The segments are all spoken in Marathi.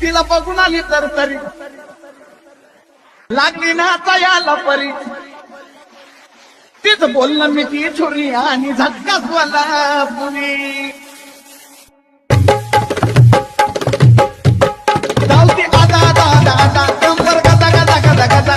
तिला बघून आली तर तरी. लागली ना आता याला परी. तीच बोलणं मी ती छोरी आणि झटकाच वाला पुरी. धावती आता आता आता आता कंबर गदा गदा गदा गदा.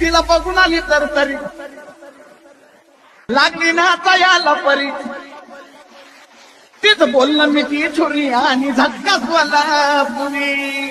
तिला बघून आली तर तरी. लागली ना आता याला परी. तीच बोलणं मी ती छोरी आणि झटकाच वाला पुरी